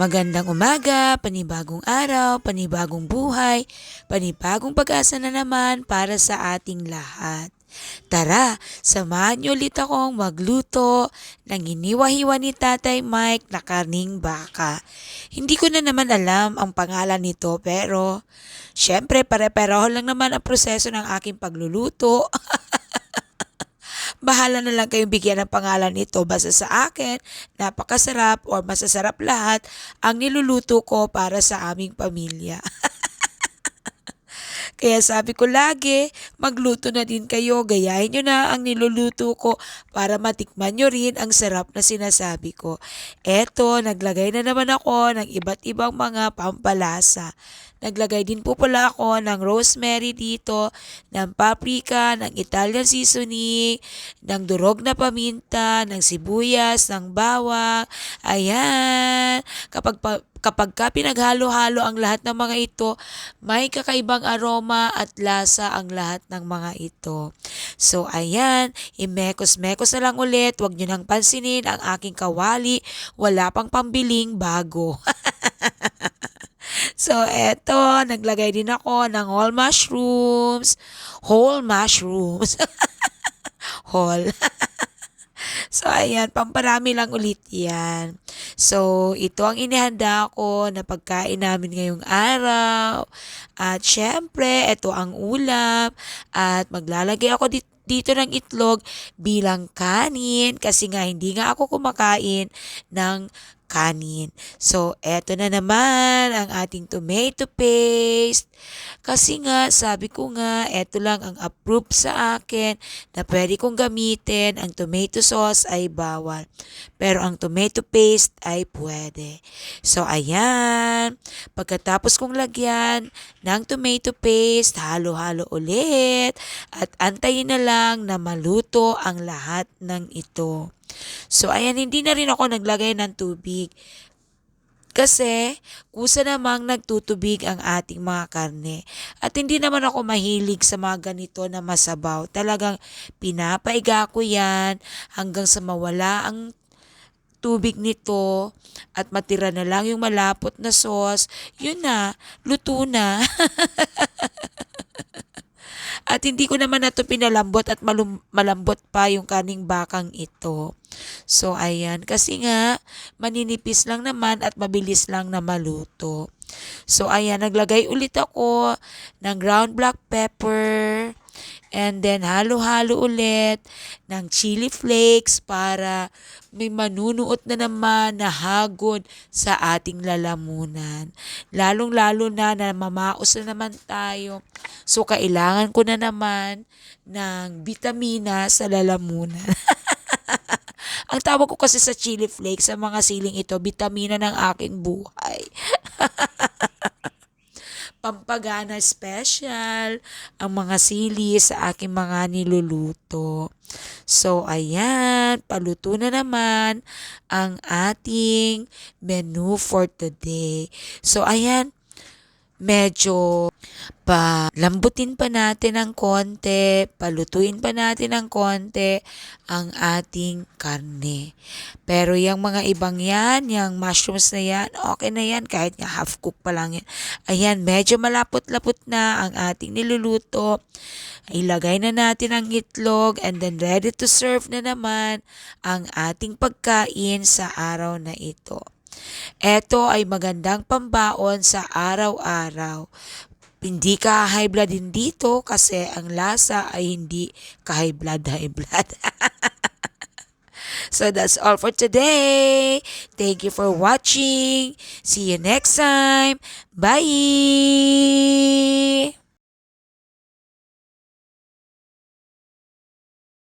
Magandang umaga, panibagong araw, panibagong buhay, panibagong pag-asa na naman para sa ating lahat. Tara, samahan niyo ulit akong magluto ng iniwahiwa ni Tatay Mike na karning baka. Hindi ko na naman alam ang pangalan nito pero syempre pare-pareho lang naman ang proseso ng aking pagluluto. Bahala na lang kayong bigyan ng pangalan nito basta sa akin, napakasarap or masasarap lahat ang niluluto ko para sa aming pamilya. Kaya sabi ko lagi, magluto na din kayo, gayahin nyo na ang niluluto ko para matikman nyo rin ang sarap na sinasabi ko. Eto, naglagay na naman ako ng iba't ibang mga pampalasa. Naglagay din po pala ako ng rosemary dito, ng paprika, ng Italian seasoning, ng durog na paminta, ng sibuyas, ng bawang. Ayan. Kapag pa, kapag ka pinaghalo-halo ang lahat ng mga ito, may kakaibang aroma at lasa ang lahat ng mga ito. So, ayan, imekos-mekos na lang ulit. Huwag nyo nang pansinin ang aking kawali. Wala pang pambiling bago. So, eto, naglagay din ako ng whole mushrooms. Whole mushrooms. whole. so, ayan, pamparami lang ulit yan. So, ito ang inihanda ko na pagkain namin ngayong araw. At syempre, ito ang ulam. At maglalagay ako dito dito ng itlog bilang kanin kasi nga hindi nga ako kumakain ng kanin. So, eto na naman ang ating tomato paste. Kasi nga, sabi ko nga, eto lang ang approved sa akin na pwede kong gamitin. Ang tomato sauce ay bawal. Pero ang tomato paste ay pwede. So, ayan. Pagkatapos kong lagyan ng tomato paste, halo-halo ulit. At antayin na lang na maluto ang lahat ng ito. So, ayan, hindi na rin ako naglagay ng tubig. Kasi, kusa namang nagtutubig ang ating mga karne. At hindi naman ako mahilig sa mga ganito na masabaw. Talagang pinapaiga ko yan hanggang sa mawala ang tubig nito at matira na lang yung malapot na sauce. Yun na, luto na. At hindi ko naman na ito pinalambot at malum- malambot pa yung kaning bakang ito. So, ayan. Kasi nga, maninipis lang naman at mabilis lang na maluto. So, ayan. Naglagay ulit ako ng ground black pepper. And then, halo-halo ulit ng chili flakes para may manunuot na naman na hagod sa ating lalamunan. Lalong-lalo na na mamaos na naman tayo. So, kailangan ko na naman ng vitamina sa lalamunan. Ang tawag ko kasi sa chili flakes, sa mga siling ito, vitamina ng aking buhay. pampagana special ang mga sili sa aking mga niluluto. So, ayan, paluto na naman ang ating menu for today. So, ayan, medyo pa lambutin pa natin ng konti, palutuin pa natin ng konti ang ating karne. Pero yung mga ibang yan, yung mushrooms na yan, okay na yan kahit nga half cook pa lang yan. Ayan, medyo malapot-lapot na ang ating niluluto. Ilagay na natin ang itlog and then ready to serve na naman ang ating pagkain sa araw na ito. Ito ay magandang pambaon sa araw-araw. Hindi ka high blood din dito kasi ang lasa ay hindi ka high blood, high blood. so that's all for today. Thank you for watching. See you next time. Bye!